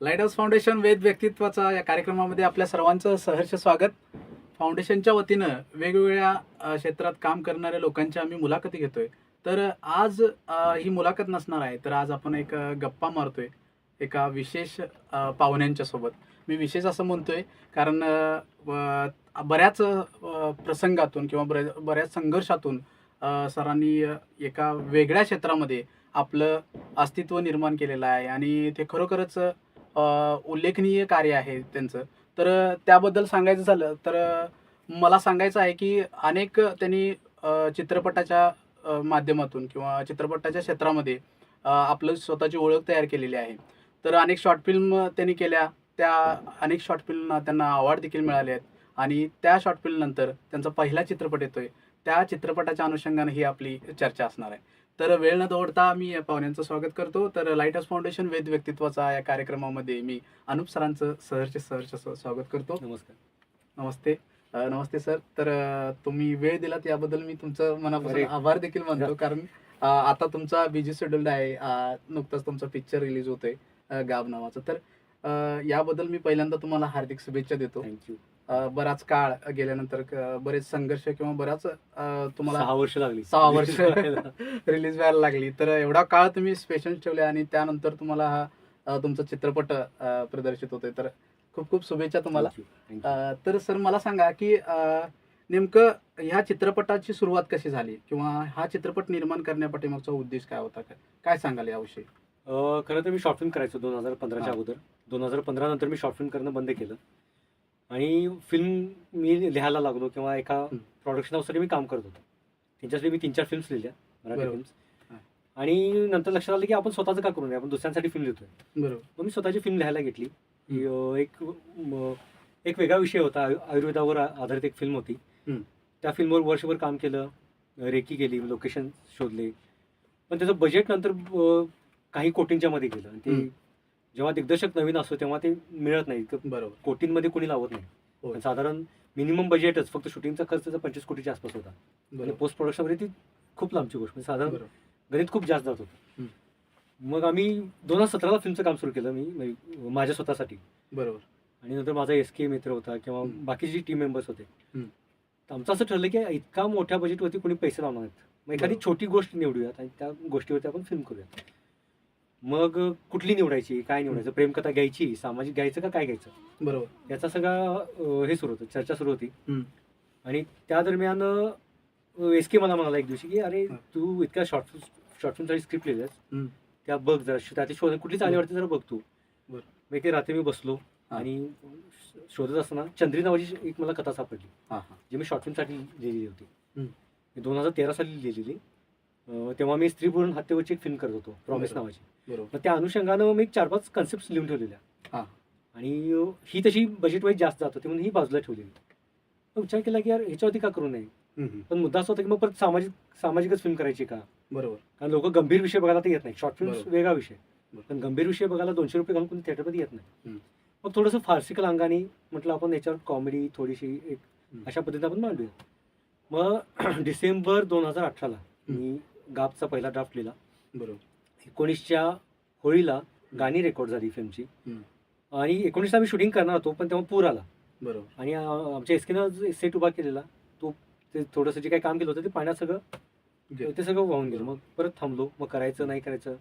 Light house foundation वेद व्यक्तित्वाचा या कार्यक्रमामध्ये आपल्या सर्वांचं सहर्ष स्वागत. फाउंडेशनच्या वतीनं वेगवेगळ्या क्षेत्रात काम करणाऱ्या लोकांच्या आम्ही मुलाखती घेतोय. तर आज ही मुलाखत नसणार आहे तर आज आपण एक गप्पा मारतोय एका विशेष पाहुण्यांच्या सोबत. मी विशेष असं म्हणतोय कारण व- बऱ्याच प्रसंगातून किंवा बऱ्याच संघर्षातून सरांनी एका वेगळ्या क्षेत्रामध्ये आपलं अस्तित्व निर्माण केलेलं आहे आणि ते खरोखरच उल्लेखनीय कार्य आहे त्यांचं. तर त्याबद्दल सांगायचं झालं तर मला सांगायचं आहे की अनेक त्यांनी चित्रपटाच्या माध्यमातून किंवा चित्रपटाच्या क्षेत्रामध्ये आपलं स्वतःची ओळख तयार केलेली आहे. तर अनेक शॉर्ट फिल्म त्यांनी केल्या त्या अनेक शॉर्ट फिल्मना त्यांना अवॉर्ड देखील मिळाले आहेत आणि त्या शॉर्ट फिल्मनंतर त्यांचा पहिला चित्रपट येतोय. त्या चित्रपटाच्या अनुषंगाने ही आपली चर्चा असणार आहे. तर वेळ न दौडता मी या पाहुण्यांचं स्वागत करतो. तर लाइट हाऊस फाउंडेशन वेद व्यक्तित्वाचा या कार्यक्रमामध्ये मी अनुप सरांचं सहर्ष सहर्ष स्व- स्वागत करतो. नमस्कार. नमस्ते. नमस्ते सर. तर तुम्ही वेळ दिलात याबद्दल मी तुमचं मनापासून. आभार देखील मानतो. कारण आता तुमचा बिझी शेड्यूल आहे. नुकताच तुमचा पिक्चर रिलीज होतोय गाब नावाचं. तर याबद्दल मी पहिल्यांदा तुम्हाला हार्दिक शुभेच्छा देतो. थँक्यू बराच काळ गेल्यानंतर बरेच संघर्ष किंवा बराच तुम्हाला सहा वर्ष लागली. सहा वर्ष. रिलीज व्हायला लागली. तर एवढा काळ तुम्ही स्पेशल ठेवले आणि त्यानंतर तुम्हाला हा तुमचा चित्रपट प्रदर्शित होतोय. तर खूप खूप शुभेच्छा तुम्हाला. तर सर मला सांगा की नेमकं ह्या चित्रपटाची सुरुवात कशी झाली? किंवा हा चित्रपट निर्माण करण्यापाठीमागचा उद्देश काय होता? काय सांगाल याविषयी? खरं तर मी शॉर्ट फिल्म करायचो दोन हजार पंधराच्या. अगोदर. दोन हजार पंधरा नंतर मी शॉर्ट फिल्म करणं बंद केलं. आणि फिल्म मी लिहायला लागलो किंवा एका. प्रोडक्शन हाऊससाठी मी काम करत होतो. त्यांच्यासाठी मी तीन चार फिल्म्स लिहिल्या मराठी. फिल्म्स. आणि नंतर लक्षात आलं की आपण स्वतःचं का करू नये? आपण दुसऱ्यांसाठी फिल्म लिहितोय. बरोबर. मग मी स्वतःची फिल्म लिहायला घेतली. एक एक वेगळा विषय होता. आयु- आयुर्वेदावर आधारित एक फिल्म होती. त्या फिल्मवर वर्षभर काम केलं रेकी केली लोकेशन शोधले. पण त्याचं बजेट नंतर काही कोटींच्या मध्ये गेलं. आणि ते. जेव्हा दिग्दर्शक नवीन असतो तेव्हा ते मिळत नाही. बरोबर. कोटींमध्ये कोणी लावत नाही. पण साधारण मिनिमम बजेटच फक्त शूटिंगचा खर्च पंचवीस कोटीच्या आसपास होता. आणि पोस्ट प्रोडक्शनमध्ये ती खूप लांबची गोष्ट. म्हणजे साधारण बरोबर. गणित खूप जास्त जात होतं. मग आम्ही दोन हजार सतराला फिल्मचं काम सुरू केलं मी म्हणजे माझ्या स्वतःसाठी. बरोबर. आणि नंतर माझा एस के मित्र होता किंवा. बाकीचे टीम मेंबर्स होते. तर आमचं असं ठरलं की इतका मोठ्या बजेटवरती कोणी पैसे लावणार नाहीत मग एखादी. छोटी गोष्ट निवडूयात आणि त्या गोष्टीवरती आपण फिल्म करूयात. मग कुठली निवडायची काय निवडायचं प्रेमकथा घ्यायची सामाजिक घ्यायचं का काय घ्यायचं बरोबर याचा सगळा अं, हे सुरू होतं चर्चा सुरू होती हम्म. आणि त्या दरम्यान एस के मला म्हणाला एक दिवशी की अरे हा. तू इतक्या शॉर्ट शॉर्ट फिल्मसाठी स्क्रिप्ट लिहिल्यास हम्म. त्या बघ जरा त्याची शोध कुठली चांगली वाटते जरा बघ तू बरं. मग एके रात्री मी बसलो हा. आणि शोधत असताना चंद्री नावाची एक मला कथा सापडली हा हा जी मी शॉर्ट फिल्मसाठी लिहिलेली होती हम्म. दोन हजार तेरा साली लिहिलेली तेव्हा मी स्त्री पुरुष हत्येवरची एक फिल्म करत होतो प्रॉमिस. नावाची बरोबर मग त्या अनुषंगानं मी चार पाच कन्सेप्ट लिहून ठेवलेल्या हा. आणि ही तशी बजेट वाईज जास्त जात होती म्हणून ही बाजूला ठेवलेली मग विचार केला की यार ह्याच्यावरती का करू नये. पण मुद्दा असा होता की मग परत सामाजिक सामाजिकच फिल्म करायची का बरोबर कारण लोक गंभीर विषय बघायला तर येत नाही शॉर्ट फिल्म. वेगळा विषय. पण गंभीर विषय बघायला दोनशे रुपये घालून कोणी थिएटरमध्ये येत नाही. मग थोडंसं फार्सिकल अंगाने म्हटलं आपण याच्यावर कॉमेडी थोडीशी एक. अशा पद्धतीने आपण मांडूया मग डिसेंबर दोन हजार अठराला मी गाबचा पहिला ड्राफ्ट लिहिला बरोबर एकोणीसच्या होळीला गाणी रेकॉर्ड झाली फिल्मची. आणि एकोणीसला आम्ही शूटिंग करणार होतो पण तेव्हा पूर आला बरोबर आणि आमच्या एसकेनं सेट उभा केलेला तो ते थोडंसं जे काही काम केलं होतं ते पाण्यात सगळं ते सगळं वाहून गेलं मग परत थांबलो मग करायचं नाही करायचं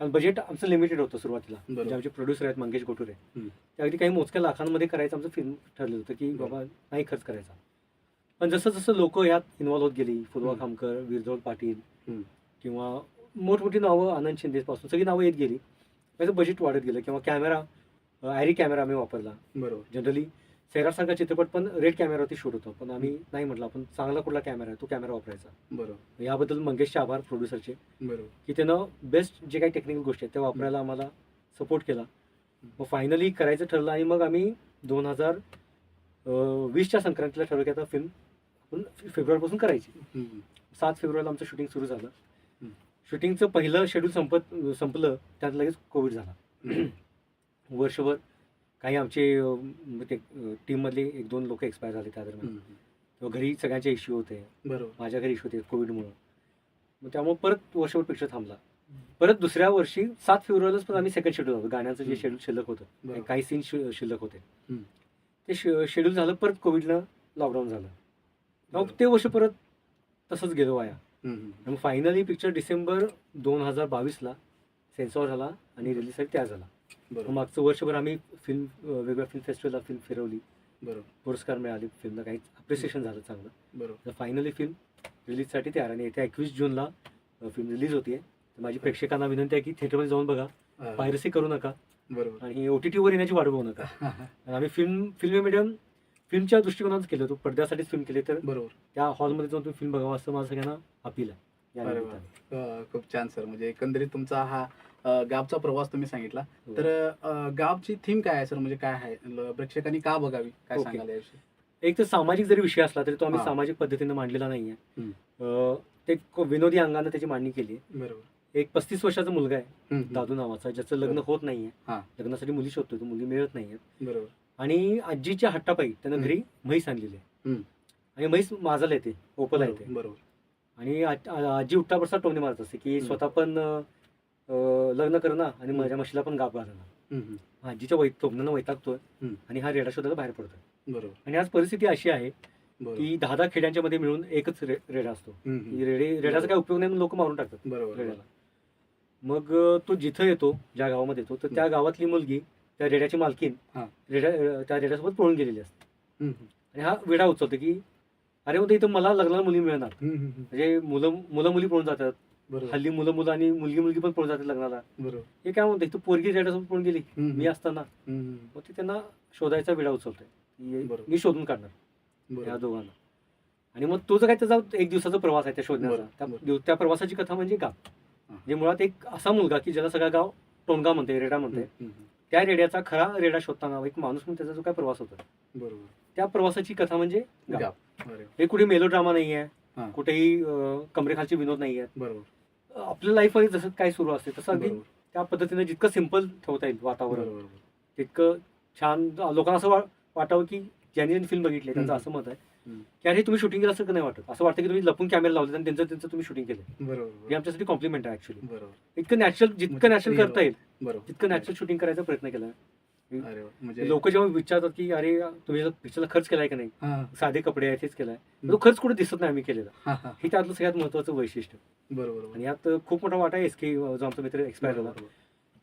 कारण बजेट आमचं लिमिटेड होतं सुरुवातीला. म्हणजे आमचे प्रोड्युसर आहेत मंगेश गोटुरे. ते अगदी काही मोजक्या लाखांमध्ये करायचं आमचं फिल्म ठरलेलं होतं की. बाबा नाही खर्च करायचा पण जसं जसं लोक यात इन्व्हॉल्व होत गेली फुलवा. खामकर वीरजोड पाटील. किंवा मोठमोठी नावं आनंद शिंदेपासून सगळी नावं येत गेली. त्याचं बजेट वाढत गेलं किंवा कॅमेरा ॲरी कॅमेरा आम्ही वापरला. बरोबर. जनरली सैराटसारखा चित्रपट पण रेड कॅमेरावरती शूट होतो. पण आम्ही नाही म्हटलं आपण चांगला कुठला कॅमेरा आहे तो कॅमेरा वापरायचा. बरोबर. याबद्दल मंगेशचे आभार प्रोड्युसरचे बरोबर. की त्यानं बेस्ट जे काही टेक्निकल गोष्टी आहेत त्या वापरायला आम्हाला सपोर्ट केला. मग फायनली करायचं ठरलं आणि मग आम्ही दोन हजार वीसच्या संक्रांतीला ठरवलं की आता फिल्म आपण फेब्रुवारीपासून करायची. सात फेब्रुवारीला आमचं शूटिंग सुरू झालं. शूटिंगचं पहिलं शेड्यूल संपत संपलं त्यात लगेच कोविड झाला. वर्षभर काही आमचे ते टीममधले एक दोन लोक एक्सपायर झाले त्या दरम्यान. तेव्हा घरी सगळ्यांचे इश्यू होते बरोबर माझ्या घरी इश्यू होते कोविडमुळं मग त्यामुळे परत वर्षभर पिक्चर थांबला परत दुसऱ्या वर्षी सात फेब्रुवारीलाच पण आम्ही सेकंड शेड्यूल होतो गाण्याचं जे. शेड्यूल शिल्लक होतं. काही सीन शिल्लक होते. ते शेड्यूल झालं परत कोविडनं लॉकडाऊन झालं मग. ते वर्ष परत तसंच गेलो वाया हम्म. मग फायनली पिक्चर डिसेंबर दोन हजार बावीसला सेन्सॉर झाला आणि रिलीजसाठी त्या झाला. मग बरोबर मागचं वर्षभर आम्ही फिल्म वेगवेगळ्या फिल्म फेस्टिवलला फिल्म फिरवली. बरोबर. पुरस्कार मिळाले फिल्मला काही अप्रिसिएशन झालं चांगलं. बरोबर. फायनली फिल्म रिलीजसाठी तयार आणि येत्या एकवीस जूनला फिल्म रिलीज होतीये. तर माझी प्रेक्षकांना विनंती आहे की थिएटरमध्ये जाऊन बघा. पायरसी करू नका. बरोबर. आणि ओ टी टीवर येण्याची वाट बघू नका. आणि आम्ही फिल्म फिल्म मीडियम फिल्मच्या दृष्टिकोनातच केलं होतं पडद्यासाठीच फिल्म केले तर बरोबर त्या हॉलमध्ये जाऊन तुम्ही फिल्म बघावं असं माझं सगळ्यांना अपील आहे या अरे वा. निमित्ताने. अ, खूप छान सर म्हणजे एकंदरीत तुमचा हा अ, गावचा प्रवास तुम्ही सांगितला हो. तर अ, गावची थीम काय आहे सर म्हणजे काय आहे ल- प्रेक्षकांनी का बघावी काय ओके. सांगाल याविषयी एक तर सामाजिक जरी विषय असला तरी तो आम्ही हा. सामाजिक पद्धतीने मांडलेला नाहीये हम्म. अं, ते को- विनोदी अंगानं त्याची मांडणी केली आहे बरोबर एक पस्तीस वर्षाचा मुलगा आहे. दादू नावाचा ज्याचं लग्न होत नाहीये हा. लग्नासाठी मुली शोधतोय तो मुली मिळत नाहीये बरोबर आणि आजीच्या हट्टापायी त्यानं. घरी म्हैस आणलेली आहे. आणि म्हैस माझाला येते ओपला येते बरोबर आणि आजी उठ्ठा बरसा टोमणे मारत असते की. स्वतः पण लग्न करणं आणि. माझ्या म्हशीला पण गाप घालणं. आजीच्या वै टोमण्यानं वैतागतोय. आणि हा रेडा शोधायला बाहेर पडतोय बरोबर आणि आज परिस्थिती अशी आहे की दहा दहा खेड्यांच्या मध्ये मिळून एकच रे- रेडा असतो रेडे रेड्याचा काय उपयोग नाही लोक मारून टाकतात बरोबर रेड्याला मग तो जिथं येतो ज्या गावामध्ये येतो तर त्या गावातली मुलगी त्या रेड्याची मालकीन हा. रेड्या अं, त्या रेड्यासोबत पळून गेलेली असते हम्म. आणि हा वेडा उचलतो की अरे मग इथं मला लग्नाला मुली मिळणार हम्म, हम्म, हम्म. म्हणजे मुलं मुलं मुली पळून जातात बरोबर हल्ली मुलं मुलं आणि मुलगी मुलगी पण पळून जातात लग्नाला बरोबर हे काय म्हणतं इथं पोरगी रेड्यासोबत पळून गेली हम्म, मी असताना हम्म. मग ते त्यांना शोधायचा वेडा उचलतोय की बरोबर. मी शोधून काढणार या बरोबर दोघांना आणि मग तो जो काय त्याचा एक दिवसाचा प्रवास आहे त्या शोधण्याचा बरं, त्या बरं. दिव- त्या प्रवासाची कथा म्हणजे गाव हा. म्हणजे मुळात एक असा मुलगा की ज्याला सगळा गाव टोनगा म्हणते रेडा म्हणते हम्म, हम्म. त्या रेड्याचा खरा रेडा शोधताना एक माणूस म्हणून त्याचा जो काय प्रवास होता बरोबर त्या प्रवासाची कथा म्हणजे गाव गाव अरे वा. हे कुठे मेलो ड्रामा नाही आहे हा. कुठेही अं, कमरेखालचे विनोद नाही आहेत बरोबर आपल्या लाईफमध्ये जसं काय सुरू असते तसं अगदी बरोबर त्या पद्धतीने जितकं सिंपल ठेवता येईल वातावरण बरोबर तितकं छान लोकांना असं वा- वाटावं की ज्यांनी ज्यांनी फिल्म बघितली त्यांचं हम्म. असं मत आहे. की अरे तुम्ही शूटिंग केलं असं नाही वाटत? असं वाटतं की तुम्ही लपून कॅमेरा लावले आणि त्यांचं त्यांचं तुम्ही शूटिंग केलं हे बरोबर आमच्यासाठी कॉम्प्लिमेंट आहे ऍक्च्युली बरोबर. इतकं नॅचरल जितकं नॅचरल करता येईल बरोबर. तितकं नॅचरल शूटिंग करायचा प्रयत्न केला. म्हणजे लोक जेव्हा विचारतात की अरे तुम्ही पिक्चरला खर्च केलाय का नाही? हा, साधे कपडे आहेत हेच केलाय. तो खर्च कुठे दिसत नाही आम्ही केलेला. हा, हा. हे त्यातलं सगळ्यात महत्वाचं वैशिष्ट्य. बरोबर. आणि यात खूप मोठा वाटा आहे एस के जो आमचा मित्र एक्सपायर झाला.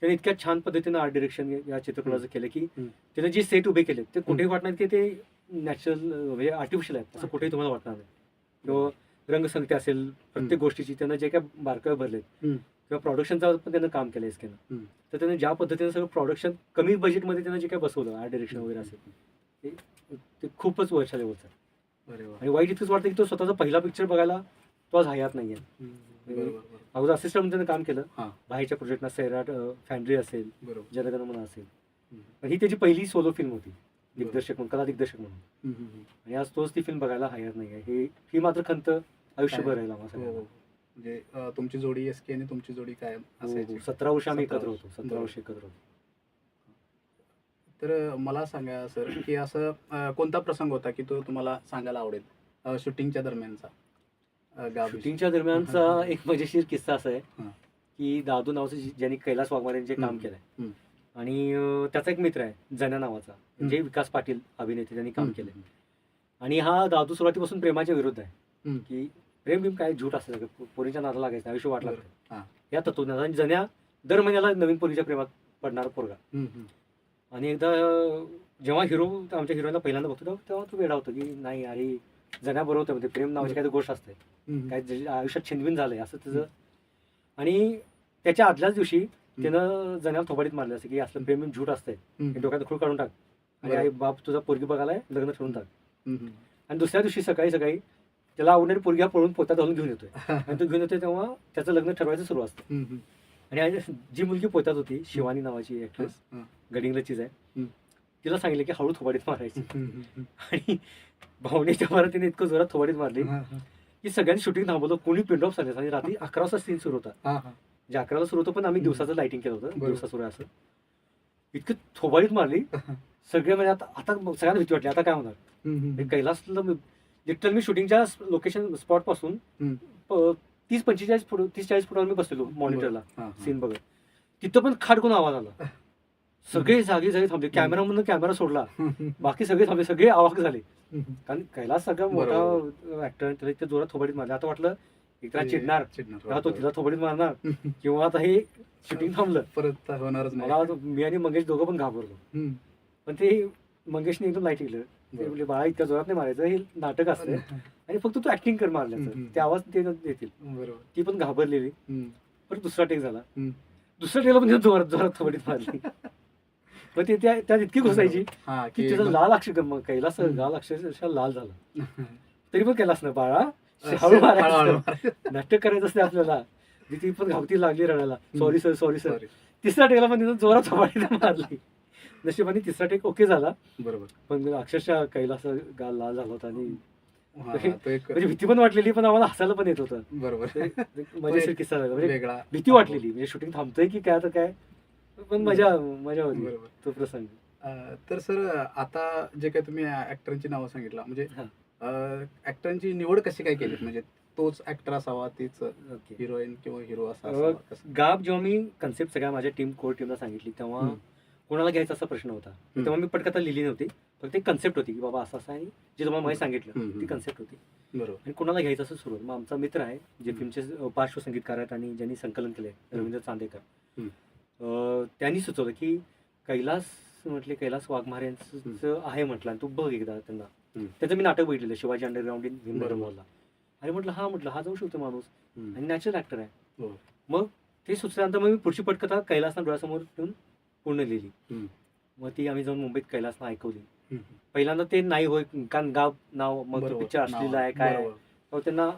त्याने इतक्या छान पद्धतीनं आर्ट डिरेक्शन या चित्रपटाचं केलं की. त्याने जे सेट उभे केले ते कुठेही वाटणार की ते नॅचरल म्हणजे आर्टिफिशियल आहेत असं कुठेही तुम्हाला वाटणार नाही किंवा रंगसंगती असेल प्रत्येक. गोष्टीची त्यानं जे काय बारकावे भरले. किंवा प्रोडक्शनचं पण त्यानं काम केलं एसकेनं. तर त्यानं ज्या पद्धतीने सगळं प्रोडक्शन कमी बजेटमध्ये त्यानं जे काय बसवलं आर्ट डिरेक्शन वगैरे असेल ते खूपच वर्षा लेवलचं आहे. आणि वाईट इतकंच वाटतं की तो स्वतःचा पहिला पिक्चर बघायला तो आज हयात नाहीये हम्म. अगोदर असिस्टंट त्यानं काम केलं हा. बाहेरच्या प्रोजेक्टना सैराट फॅन्ड्री असेल जनगणमन असेल ही त्याची पहिली सोलो फिल्म होती दिग्दर्शक म्हणून कला दिग्दर्शक म्हणून. आणि आज तोच ती फिल्म बघायला हयात नाही आहे ही मात्र खंत आयुष्यभर राहील हो. हो. म्हणजे तुमची जोडी एस के आणि तुमची जोडी काय हो, असायची. सतरा वर्ष आम्ही एकत्र. होतो सतरा. वर्ष एकत्र होतो तर मला सांगा सर की असं कोणता प्रसंग होता की तो तुम्हाला सांगायला आवडेल शूटिंगच्या दरम्यानचा शूटिंगच्या दरम्यानचा एक मजेशीर किस्सा असा आहे. की दादू नावाचं ज्यांनी कैलास वाघमारे यांचे काम. केलंय. आणि त्याचा एक मित्र आहे जना नावाचा म्हणजे विकास पाटील अभिनेते त्यांनी काम केलंय आणि हा दादू सुरुवातीपासून प्रेमाच्या विरुद्ध आहे. की प्रेम बिम काय झूट. पो- पोरीच्या नादा लागायचं आयुष्य वाट. लागतं. या तत्वज्ञान आणि जण्या दर महिन्याला नवीन पोरीच्या प्रेमात पडणारा पोरगा. आणि एकदा जेव्हा हिरो आमच्या हिरोईनला पहिल्यांदा बघतो तेव्हा- तो वेडा होतो की नाही अरे जण्या बरोबर म्हणजे प्रेम नावाची काही गोष्ट असते. काय जे आयुष्यात छिनबिन झालंय असं त्याचं आणि त्याच्या आदल्याच दिवशी त्यानं जण्याला थोबाडीत मारलं असं की असलं प्रेम झूट असतंय हम्म. डोक्यात खूळ काढून टाक आणि. आई बाप तुझा पोरगी बघायला लग्न ठरवून टाक हम्म, हम्म. आणि दुसऱ्या दिवशी सकाळी सकाळी त्याला आवडणारी पोरगी हा पळून पोतात घालून घेऊन येतोय आणि तो घेऊन येतोय तेव्हा त्याचं लग्न ठरवायचं सुरू असतं हम्म, हम्म. आणि जी मुलगी पोतात होती शिवानी नावाची ऍक्ट्रेस हा. गडिंगलचीच आहे हम्म. तिला सांगितलं की हळू थोबाडीत मारायची हम्म, हम्म, हम्म. आणि भावनेच्या मारा तिने इतकं जोरात थोबाडीत मारली. की सगळ्यांनी शूटिंग थांबवलं. कोणी पिंड ऑफ झाले आणि रात्री अकरा वाजता सीन सुरू होता. हा, हा. म्हणजे अकराला सुरू होतं पण आम्ही. दिवसाचं लाइटिंग केलं होतं. दिवसा सुरू असं. इतकं थोबाडीत मारली. सगळे म्हणजे आता आता सगळ्यांना भीती वाटली. आता काय होणार? कैलासला लिटरल मी शूटिंगच्या लोकेशन स्पॉटपासून तीस पंचेचाळीस फुट तीस चाळीस फुटावर मी बसलेलो मॉनिटरला. सीन बघत. तिथं पण खाडकून आवाज आला. सगळे जागी जागी थांबले. कॅमेरामधून कॅमेरा सोडला. बाकी सगळे थांबले. सगळे आवाक झाले. कारण कैलास सगळा मोठा ऍक्टर त्याला इतक्या जोरात थोबडीत मारला. आता वाटलं एक तर चिडणार. तो तिला थोबडीत मारणार. किंवा आता हे शूटिंग थांबलं. परत होणारच मला मी आणि मंगेश दोघं पण घाबरलो. पण ते मंगेशने एकदम लाइट केलं. म्हणजे बाळा इतक्या जोरात नाही मारायचं. हे नाटक असतं. आणि फक्त तू ऍक्टिंग कर मारल्याचं. ते आवाज ते देतील. ती पण घाबरलेली. परत दुसरा टेक झाला. दुसऱ्या टेकला पण जोरात जोरात थोबडीत मारली. पण ते त्या त्यात इतकी घुसायची हा की की तिचा लाल अक्षर मग कैलास. लाल अक्षरशः लाल झाला. तरी पण कैलास ना बाळा. हळू मारायचं. नाटक करायचं असते आपल्याला. मी ती पण घावती लागली रडायला. Sorry sir sorry sir Sorry. तिसऱ्या टेकला पण तिथं जोरात थोबाडीनं मारली. नशिबाने तिसरा टेक ओके झाला. बरोबर. पण अक्षरशः कैलास गाल लाल झाला होता आणि हा, तो एक म्हणजे भीती पण वाटलेली पण आम्हाला हसायला पण येत होतं. बरोबर. ते मजेशीर किस्सा झाला. म्हणजे वेगळा भीती वाटलेली. म्हणजे शूटिंग थांबतंय की काय आता काय? पण मजा मजा होती बरोबर तो प्रसंग अं, तर सर आता जे काही तुम्ही ऍक्टरांची नावं सांगितलं म्हणजे हा. ऍक्टरांची निवड कशी काय केली म्हणजे तोच ऍक्टर असावा तीच ओके हिरोईन किंवा हिरो अं, असावा कसं? गाब जेव्हा मी कन्सेप्ट सगळ्या माझ्या टीम कोर टीमला सांगितली तेव्हा हम्म. कोणाला घ्यायचा असा प्रश्न होता तेव्हा मी पटकथा लिहिली नव्हती फक्त एक कन्सेप्ट होती की बाबा असं असं आहे जे तुम्हाला माहिती सांगितलं हम्म, ती. कन्सेप्ट होती बरोबर आणि कोणाला घ्यायचं असं सुरू मग आमचा मित्र आहे जे हम्म. फिल्मचे पार्श्वसंगीतकार आहेत आणि ज्यांनी संकलन केलंय. रवींद्र चांदेकर हम्म. त्यांनी सुचवलं की कैलास म्हटले कैलास वाघमारे यांचं आहे म्हटलं आणि तू बघ एकदा त्यांना. त्याचं मी नाटक बघितलेलं शिवाजी अंडरग्राऊंड इन. मॉलला आणि म्हटलं हा म्हटलं हा जाऊ शकतो माणूस. आणि नॅचरल ऍक्टर आहे हो. मग ते सुचल्यानंतर मग मी पुढची पटकथा कैलासना डोळ्यासमोर ठेवून पूर्ण लिहिली. मग ती आम्ही जाऊन मुंबईत कैलासना ऐकवली. पहिल्यांदा ते नाही होय कारण गाव नाव मग. पिक्चर असलेलं आहे काय त्यांना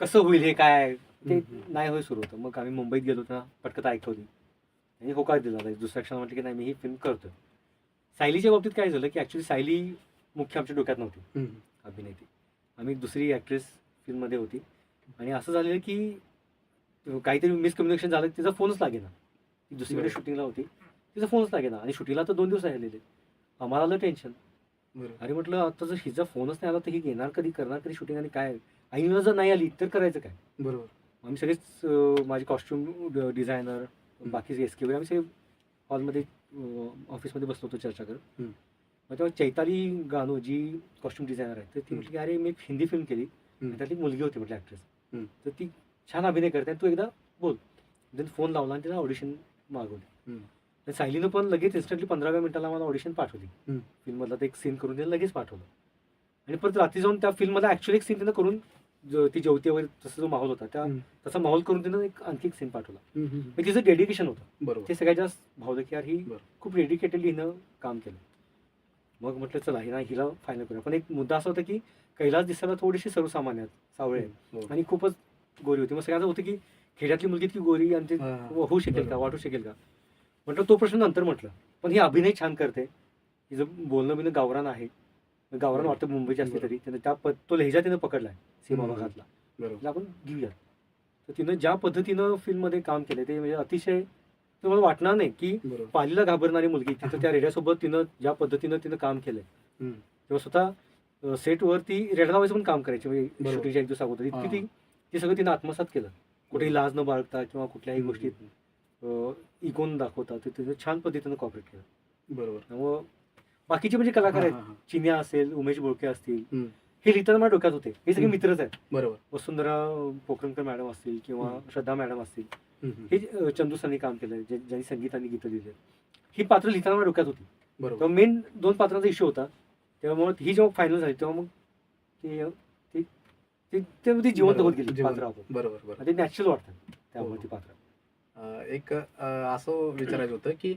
कसं होईल हे काय? ते. नाही होय सुरू होतं मग आम्ही मुंबईत गेलो त्यांना पटकथा ऐकवली आणि होकार दिला? होता. दुसऱ्या क्षणाला म्हटलं की नाही मी ही फिल्म करतो सायलीच्या बाबतीत काय झालं की ॲक्च्युली सायली मुख्य आमच्या डोक्यात नव्हती. हम्म. अभिनेत्री. आम्ही दुसरी ॲक्ट्रेस फिल्ममध्ये होती. आणि असं झालेलं की काहीतरी मिसकम्युनिकेशन झालं तिचा फोनच लागेना. ती दुसरीकडे. शूटिंगला होती. तिचा फोनच लागेना. आणि शूटिंगला तर दोन दिवस राहिलेले. आम्हाला आलं टेन्शन बरोबर. अरे म्हटलं आता जर हिचा फोनच नाही आला तर ही घेणार कधी करणार कधी शूटिंग आणि काय? आईला जर नाही आली तर करायचं काय? बरोबर. आम्ही सगळेच माझे कॉस्ट्युम डिझायनर बाकीचे एस के आम्ही सगळे हॉलमध्ये ऑफिसमध्ये बसलो होतो चर्चा करत हम्म. मग तेव्हा चैताली गानो जी कॉस्ट्युम डिझायनर आहे तर ती. म्हटली की अरे मी एक हिंदी फिल्म केली हम्म. त्यातली एक मुलगी होती म्हटलं ॲक्ट्रेस. तर ती छान अभिनय करते आणि तू एकदा बोल देन फोन लावला आणि तिला ऑडिशन मागवली हम्म. सायलीनं पण लगेच इन्स्टंटली पंधराव्या मिनिटाला मला ऑडिशन पाठवली हम्म. फिल्ममधला ते एक सीन करून तिने लगेच पाठवलं आणि परत रात्री जाऊन त्या फिल्ममधला ॲक्च्युअली एक सीन तिनं करून जो ती जेवती वगैरे तसा जो माहोल होता त्या. तसा माहोल करून तिनं एक आणखी एक सीन पाठवला. म्हणजे तिचं डेडिकेशन होतं बरोबर ते सगळ्यात जास्त भावलं की यार ही. खूप डेडिकेटेडली हिनं काम केलं मग म्हटलं चला हिला हिला फायनल करूया पण एक मुद्दा असा होता की कैलास दिसायला थोडीशी सर्वसामान्य सावळे. आणि खूपच गोरी होती मग सगळ्यांचं होतं की खेड्यातली मुलगी इतकी गोरी आणि ती हा. होऊ शकेल का. वाटू शकेल का म्हटलं तो प्रश्न नंतर म्हटलं पण ही अभिनय छान करते हिचं बोलणं बिणं गावरान आहे गावरान. वाटतं मुंबईची असली. तरी त्यानं त्या पद तो लहेजा तिनं पकडलाय सीमा हम्म. भागातला बरोबर म्हणजे आपण घेऊया तर तिनं ज्या पद्धतीनं फिल्ममध्ये काम केलं ते म्हणजे अतिशय तुम्हाला वाटणार नाही की पालीला घाबरणारी मुलगी तिथं त्या रेड्यासोबत तिनं ज्या पद्धतीनं तिनं काम केलंय. तेव्हा स्वतः सेटवर ती रेडा लावायचं पण काम करायची म्हणजे. शूटिंगच्या एक दिवस अगोदर इतकी. ती ती सगळं तिनं आत्मसात केलं कुठेही लाज न बाळगता किंवा कुठल्याही. गोष्टीत इगोन दाखवता ते तिनं छान पद्धतीनं कॉपरेट केलं बरोबर त्यामुळं बाकीचे म्हणजे कलाकार हा, आहेत. हा, हा. चिन्या असेल उमेश बोळके असतील. हे लिहिताना माझ्या डोक्यात होते. हे सगळे. मित्रच आहेत. बरोबर. वसुंधरा पोखरणकर मॅडम असतील किंवा. श्रद्धा मॅडम असतील. हे अं, चंदू सरांनी काम केलं ज्या- ज्यांनी संगीत आणि गीतं लिहिले ही पात्र लिहिताना माझ्या डोक्यात होती. बरोबर. मेन दोन पात्रांचा इश्यू होता. त्यामुळे ही जेव्हा फायनल झाली तेव्हा मग ते जिवंत होत गेली. पात्र बरोबर ते नॅचरल वाटतं. त्यामुळे हो. ती पात्र. एक असं विचारायचं होतं की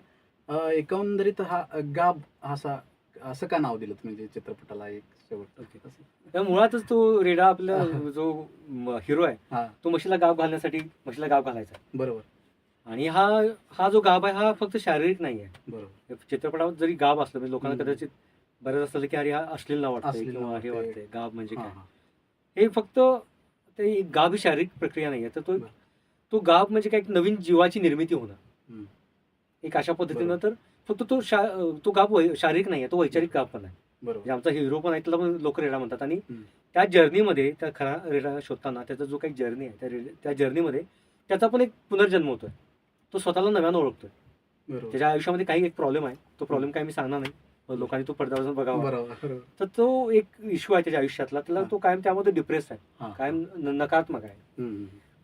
एकंदरीत हा गाब असा असं का नाव दिलं म्हणजे चित्रपटाला एक शेवट. त्या मुळातच तो रेडा आपला. जो हिरो आहे हा तो म्हशीला गाव घालण्यासाठी म्हशीला गाव घालायचा बरोबर आणि हा हा जो गाभ आहे हा फक्त शारीरिक नाही आहे बरोबर चित्रपटात जरी गाभ असलं म्हणजे लोकांना. कदाचित बरंच असलं की अरे हा अश्लील नाव वाटतंय किंवा हे वाटतंय. गाभ म्हणजे काय हा. फक्त ते गाभ ही शारीरिक प्रक्रिया नाही आहे तर तो. तो गाभ म्हणजे काय नवीन जीवाची निर्मिती होणं. एक अशा पद्धतीनं तर फक्त तो शा तो वै- शारीरिक नाही आहे तो वैचारिक गाभ पण आहे. बरोबर. म्हणजे आमचा हिरो पण आहे त्याला पण लोक रेडा म्हणतात. आणि. त्या जर्नीमध्ये त्या खरा रेडा शोधताना त्याचा जो काही जर्नी आहे त्या जर्नीमध्ये त्याचा पण एक पुनर्जन्म होतोय. तो स्वतःला नव्यानं ओळखतोय. त्याच्या आयुष्यामध्ये काही एक प्रॉब्लेम आहे. तो प्रॉब्लेम काही मी सांगणार नाही. लोकांनी तो पडद्यावर बघावा. तर तो एक इश्यू आहे त्याच्या आयुष्यातला. त्याला. तो कायम त्यामध्ये डिप्रेस आहे. कायम नकारात्मक आहे.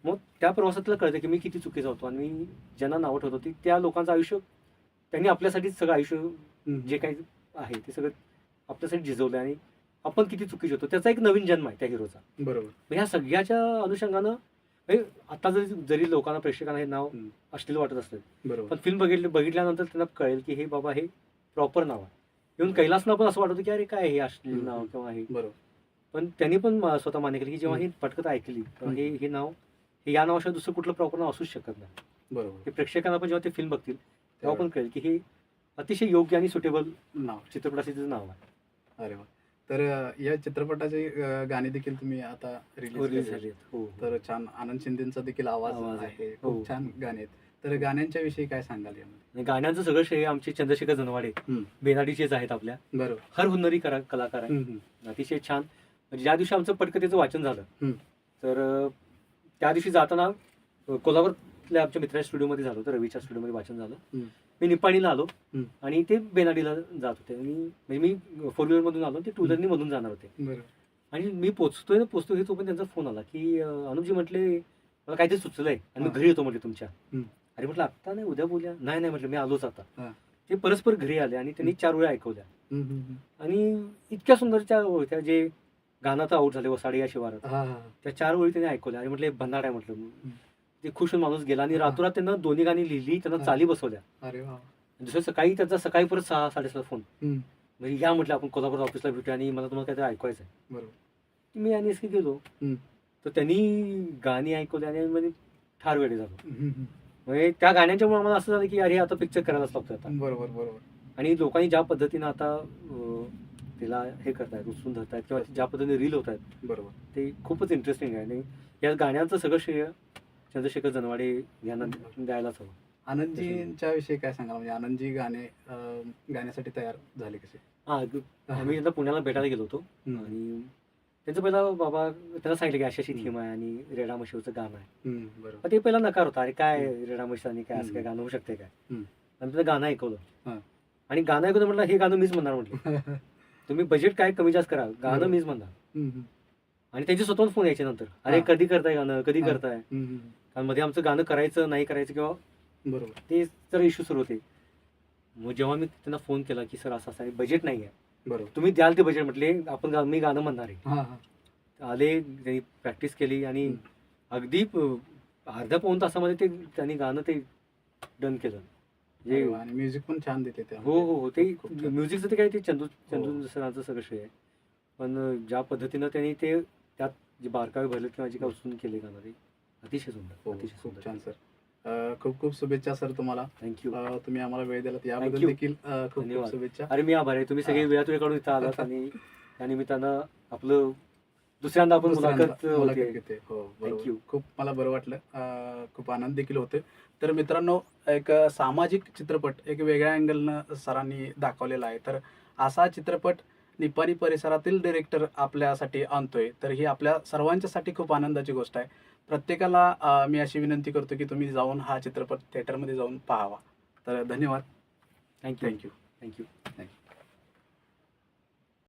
मग त्या प्रवासात त्याला कळतं की मी किती चुकीचा होतो आणि मी ज्यांना नावं ठेवतो ती त्या लोकांचं आयुष्य त्यांनी आपल्यासाठी सगळं आयुष्य. जे काही आहे ते सगळं आपल्यासाठी झिजवलं आणि आपण किती चुकीचे होतो. त्याचा एक नवीन जन्म आहे त्या हिरोचा. बरोबर. ह्या सगळ्याच्या अनुषंगानं आता जरी जरी लोकांना प्रेक्षकांना हे नाव. अश्लील वाटत असेल बरोबर. पण फिल्म बघितलं बघितल्यानंतर त्यांना कळेल की हे बाबा हे प्रॉपर नाव आहे. येऊन कैलासना पण असं वाटत होतं की अरे काय हे अश्लील. नाव किंवा हे. बरोबर. पण त्यांनी पण स्वतः मान्य केलं की जेव्हा ही पटकथ ऐकली हे हे नाव हे या नावाशिवाय दुसरं कुठलं प्रॉपर नाव असूच शकत नाही. बरोबर. हे प्रेक्षकांना पण जेव्हा ते फिल्म बघतील तेव्हा पण कळेल की हे अतिशय योग्य आणि सुटेबल नाव चित्रपटाचे तिचं नाव आहे. अरे वा. तर या चित्रपटाचे गाणी देखील तुम्ही आता रिलीज रिलीज झाली आहेत. हो तर छान आनंद शिंदेचा देखील आवाज आहे. हो. खूप छान गाणे आहेत. तर गाण्यांच्या विषयी काय सांगाल यामध्ये? गाण्यांचं सगळं श्रेय आमचे चंद्रशेखर जनवाडे. बेनाडीचेच आहेत आपल्या. बरोबर. हर हुन्नरी करा कलाकार. अतिशय छान. म्हणजे ज्या दिवशी आमचं पटकथेचं वाचन झालं. तर त्या दिवशी जाताना अं, कोल्हापूरल्या आमच्या मित्राच्या स्टुडिओमध्ये झालं होतं रवीच्या स्टुडिओमध्ये वाचन झालं. मी निपाणीला आलो. आणि ते बेनाडीला जात होते आणि म्हणजे मी फोर व्हीलर मधून आलो ते टू व्हीलरनी मधून जाणार होते आणि मी पोचतोय ना पोचतोय तो पण त्यांचा फोन आला की अनुपजी म्हटले मला काहीतरी सुचलंय आणि मी. घरी येतो म्हटले तुमच्या. अरे म्हटलं आत्ता नाही उद्या बोलूया नाही नाही म्हटलं मी आलोच आता. ते परस्पर घरी आले आणि त्यांनी चार वेळा ऐकवल्या. आणि इतक्या सुंदरच्या होत्या जे गाण्यात आऊट झाले वसाडी या शिवारात हा त्या चार ओळी त्यांनी ऐकवल्या. आणि म्हटलं भन्नाड आहे म्हटलं. ते खुश होऊन माणूस गेला आणि रातोरात त्यांना दोन्ही गाणी लिहिली त्यांना. चाली बसवल्या. अरे वा. दुसऱ्या सकाळी त्याचा सकाळी परत सहा साडेसहा फोन. म्हणजे या म्हटलं आपण कोल्हापूर ऑफिसला भेटूया आणि मला तुम्हाला काहीतरी ऐकवायचं आहे बरोबर मी आणि एसकी गेलो. तर त्यांनी गाणी ऐकवली आणि म्हणजे ठार वेळे झालो. म्हणजे त्या गाण्याच्यामुळे आम्हाला असं झालं की अरे आता पिक्चर करायलाच लागतो आता बरोबर बरोबर. आणि लोकांनी ज्या पद्धतीनं आता अं, त्याला हे करतायत उचलून धरतायत किंवा ज्या पद्धतीने रील होत आहेत बरोबर. ते खूपच इंटरेस्टिंग आहे. आणि या गाण्याचं सगळं श्रेय चंद्रशेखर जनवाडे यांना द्यायलाच हवं. आनंदजींच्या विषयी काय सांगाल? म्हणजे आनंदजी गाणे अं, गाण्यासाठी तयार झाले कसे? हा ग- आम्ही एकदा पुण्याला भेटायला गेलो होतो. हम्म. आणि त्यांचं पहिला बाबा त्यांना सांगितलं की अशी अशी थीम आहे आणि रेडामशिवचं गाणं आहे. हम्म, बरोबर. पण ते पहिला नकार होता. अरे काय रेडामशी आणि काय असं काय. गाणं होऊ शकते काय? हम्म. आणि त्याचं गाणं हा. ऐकवलं आणि गाणं ऐकवलं म्हटलं हे गाणं मीच म्हणणार म्हटलं. तुम्ही बजेट काय कमी जास्त करा? गाणं. मीच हम्म, आणि त्यांचे स्वतःहून फोन यायचे नंतर. अरे. कधी करताय गाणं? कधी. करताय. कारण मध्ये आमचं गाणं करायचं नाही करायचं किंवा बरोबर. ते जर इश्यू सुरू होते. मग जेव्हा मी त्यांना फोन केला की सर असं असं आहे. बजेट नाही आहे. बरोबर. तुम्ही द्याल ते बजेट म्हटले आपण मी गाणं म्हणणार आहे. आले त्यांनी प्रॅक्टिस केली आणि. अगदी अर्ध्या पाऊन तासामध्ये ते त्यांनी गाणं ते डन केलं. आणि म्युझिक पण छान देते त्या हो हो हो. ते. म्युझिकचं ते काय ते चंदू चंदू हो. सरांचं सगळं श्रेय आहे पण ज्या पद्धतीनं त्यांनी ते त्यात जे बारकावे भरले किंवा जे उचलून केले गाणं ते अतिशय हो सुंदर अतिशय खूप सुंदर छान सर. खूप खूप शुभेच्छा सर तुम्हाला. थँक्यू तुम्ही आम्हाला वेळ दिलात. याबद्दल. देखील खूप. शुभेच्छा. अरे मी आभार आहे. तुम्ही सगळे हा. वेळात वेळ काढून इथं आलात आणि त्या निमित्तानं आपलं दुसऱ्यांदा आपण मुलाखत घेते. हो you. खूप मला बरं वाटलं. खूप आनंद देखील होते तर मित्रांनो एक सामाजिक चित्रपट एक वेगळ्या अँगलनं सरांनी दाखवलेला आहे. तर असा चित्रपट निपाणी परिसरातील डिरेक्टर आपल्यासाठी आणतोय. तर ही आपल्या सर्वांच्यासाठी खूप आनंदाची गोष्ट आहे. प्रत्येकाला मी अशी विनंती करतो की तुम्ही जाऊन हा चित्रपट थिएटरमध्ये जाऊन पाहावा. तर धन्यवाद. Thank you thank you thank you thank you